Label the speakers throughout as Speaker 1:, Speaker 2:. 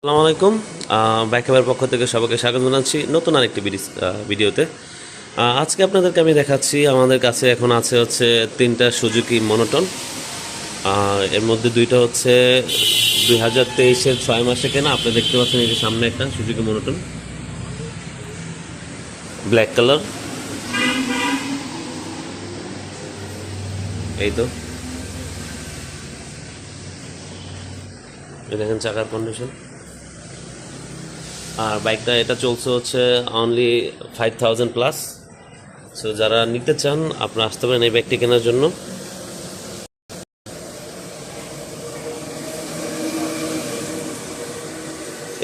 Speaker 1: আসসালামু আলাইকুম। ব্যাকেবার পক্ষ থেকে সবাইকে স্বাগত জানাচ্ছি নতুন আরেকটি ভিডিওতে। আজকে আপনাদেরকে আমি দেখাচ্ছি, আমাদের কাছে এখন আছে হচ্ছে তিনটা সুজুকি মনোটন। এর মধ্যে দুইটা হচ্ছে দুই হাজার তেইশের ছয় মাসে কেনা। আপনি দেখতে পাচ্ছেন এই যে সামনে একটা সুজুকি মনোটন। Black colour. এই তো। দেখেন চাকার কন্ডিশন আর বাইকটা এটা চলছে হচ্ছে only five thousand plus so যারা নিতে চান, আপনারা আসতে পারেন এই বাইকটি কেনার জন্য।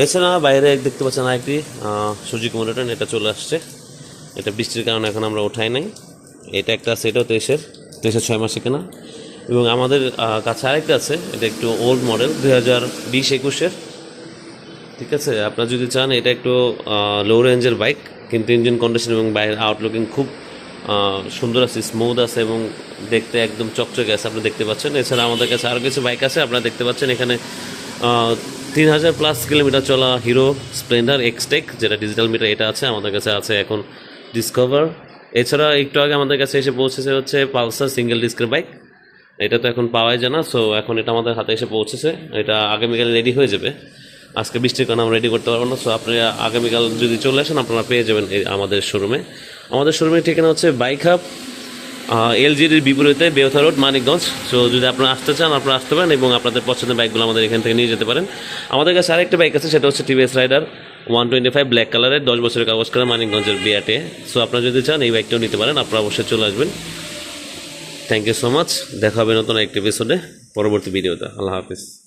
Speaker 1: এছাড়া বাইরে দেখতে পাচ্ছেন আরেকটি সুজুকি মোটরন এটা চলে আসছে। এটা বৃষ্টির কারণে এখন আমরা ওঠাই নাই। এটা একটা আছে এটাও তেইশের তেইশের ছয় মাসে কেনা। এবং আমাদের কাছে আরেকটা আছে, এটা একটু ওল্ড মডেল দুই হাজার বিশ একুশের। ঠিক আছে, আপনারা যদি চান, এটা একটু লো রেঞ্জের বাইক কিন্তু ইঞ্জিন কন্ডিশন এবং বাইরের আউটলুকিং খুব সুন্দর আছে স্মুথ আছে এবং দেখতে একদম চকচকে আছে, আপনি দেখতে পাচ্ছেন। এছাড়া আমাদের কাছে আরও কিছু বাইক আছে, আপনারা দেখতে পাচ্ছেন এখানে তিন হাজার প্লাস কিলোমিটার চলা হিরো স্প্লেন্ডার এক্সটেক যেটা ডিজিটাল মিটার এটা আছে, আমাদের কাছে আছে এখন ডিসকভার এছাড়া একটু আগে আমাদের কাছে এসে পৌঁছেছে হচ্ছে পালসার সিঙ্গেল ডিস্কের বাইক এটা তো এখন পাওয়াই যায় না সো এখন এটা আমাদের হাতে এসে পৌঁছেছে, এটা আগামীকাল রেডি হয়ে যাবে। আজকে বৃষ্টির কারণে আমরা রেডি করতে পারব না সো আপনি আগামীকাল যদি চলে আসেন, আপনারা পেয়ে যাবেন আমাদের শোরুমে আমাদের শোরুমের ঠিকানা হচ্ছে বাইক হাব এলজির বিপরীতে বেওথা রোড, মানিকগঞ্জ। সো যদি আপনারা আসতে চান, আপনারা আসতে পারেন এবং আপনাদের পছন্দের বাইকগুলো আমাদের এখান থেকে নিয়ে যেতে পারেন। আমাদের কাছে আরেকটা বাইক আছে, সেটা হচ্ছে TVS Raider one twenty five black কালারের দশ বছরের কাগজ করা মানিকগঞ্জের বিয়াটে। সো আপনারা যদি চান, এই বাইকটাও নিতে পারেন, আপনারা অবশ্যই চলে আসবেন। থ্যাংক ইউ সো মাচ দেখা হবে নতুন একটি এপিসোডে পরবর্তী ভিডিওতে আল্লাহ হাফিজ।